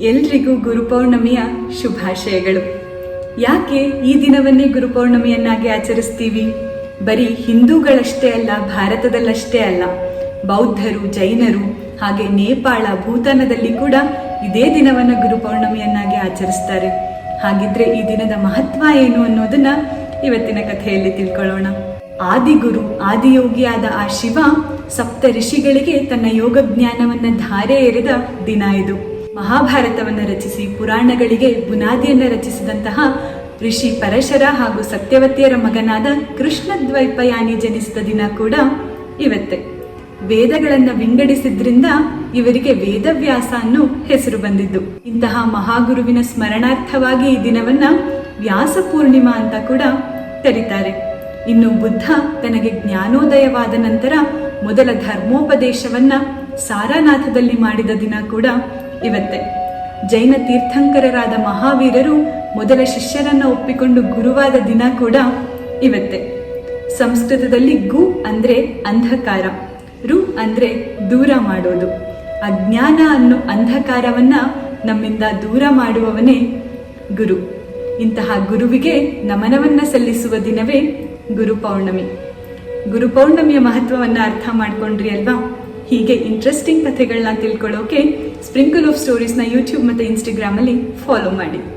ಎಲ್ರಿಗೂ ಗುರುಪೌರ್ಣಮಿಯ ಶುಭಾಶಯಗಳು. ಯಾಕೆ ಈ ದಿನವನ್ನೇ ಗುರುಪೌರ್ಣಮಿಯನ್ನಾಗಿ ಆಚರಿಸ್ತೀವಿ? ಬರೀ ಹಿಂದೂಗಳಷ್ಟೇ ಅಲ್ಲ, ಭಾರತದಲ್ಲಷ್ಟೇ ಅಲ್ಲ. ಬೌದ್ಧರು, ಜೈನರು, ಹಾಗೆ ನೇಪಾಳ, ಭೂತಾನದಲ್ಲಿ ಕೂಡ ಇದೇ ದಿನವನ್ನು ಗುರುಪೌರ್ಣಮಿಯನ್ನಾಗಿ ಆಚರಿಸ್ತಾರೆ. ಹಾಗಿದ್ರೆ ಈ ದಿನದ ಮಹತ್ವ ಏನು ಅನ್ನೋದನ್ನ ಇವತ್ತಿನ ಕಥೆಯಲ್ಲಿ ತಿಳ್ಕೊಳ್ಳೋಣ. ಆದಿಗುರು, ಆದಿಯೋಗಿಯಾದ ಆ ಶಿವ ಸಪ್ತ ಋಷಿಗಳಿಗೆ ತನ್ನ ಯೋಗ ಜ್ಞಾನವನ್ನ ಧಾರೆ ಎರೆದ ದಿನ ಇದು. ಮಹಾಭಾರತವನ್ನು ರಚಿಸಿ ಪುರಾಣಗಳಿಗೆ ಬುನಾದಿಯನ್ನು ರಚಿಸಿದಂತಹ ಋಷಿ ಪರಶರ ಹಾಗೂ ಸತ್ಯವತಿಯರ ಮಗನಾದ ಕೃಷ್ಣ ದ್ವೈಪಯಾನಿ ಜನಿಸಿದ ದಿನ ಕೂಡ ಇವತ್ತೆ. ವೇದಗಳನ್ನು ವಿಂಗಡಿಸಿದ್ರಿಂದ ಇವರಿಗೆ ವೇದವ್ಯಾಸ ಅನ್ನೋ ಹೆಸರು ಬಂದಿದ್ದು. ಇಂತಹ ಮಹಾಗುರುವಿನ ಸ್ಮರಣಾರ್ಥವಾಗಿ ಈ ದಿನವನ್ನ ವ್ಯಾಸ ಪೂರ್ಣಿಮಾ ಅಂತ ಕೂಡ ಕರೀತಾರೆ. ಇನ್ನು ಬುದ್ಧ ತನಗೆ ಜ್ಞಾನೋದಯವಾದ ನಂತರ ಮೊದಲ ಧರ್ಮೋಪದೇಶವನ್ನ ಸಾರಾನಾಥದಲ್ಲಿ ಮಾಡಿದ ದಿನ ಕೂಡ ಇವತ್ತೇ. ಜೈನ ತೀರ್ಥಂಕರರಾದ ಮಹಾವೀರರು ಮೊದಲ ಶಿಷ್ಯರನ್ನ ಒಪ್ಪಿಕೊಂಡು ಗುರುವಾದ ದಿನ ಕೂಡ ಇವತ್ತೆ. ಸಂಸ್ಕೃತದಲ್ಲಿ ಗು ಅಂದ್ರೆ ಅಂಧಕಾರ, ರು ಅಂದ್ರೆ ದೂರ ಮಾಡೋದು. ಅಜ್ಞಾನ ಅನ್ನೋ ಅಂಧಕಾರವನ್ನ ನಮ್ಮಿಂದ ದೂರ ಮಾಡುವವನೇ ಗುರು. ಇಂತಹ ಗುರುವಿಗೆ ನಮನವನ್ನ ಸಲ್ಲಿಸುವ ದಿನವೇ ಗುರು ಪೌರ್ಣಮಿ. ಗುರು ಪೌರ್ಣಮಿಯ ಮಹತ್ವವನ್ನ ಅರ್ಥ ಮಾಡ್ಕೊಂಡ್ರಿ ಅಲ್ವಾ? ಹೀಗೆ ಇಂಟ್ರೆಸ್ಟಿಂಗ್ ಕಥೆಗಳನ್ನ ತಿಳ್ಕೊಳ್ಳೋಕೆ ಸ್ಪ್ರಿಂಕಲ್ ಆಫ್ ಸ್ಟೋರೀಸ್ನ ಯೂಟ್ಯೂಬ್ ಮತ್ತು ಇನ್ಸ್ಟಾಗ್ರಾಮಲ್ಲಿ ಫಾಲೋ ಮಾಡಿ.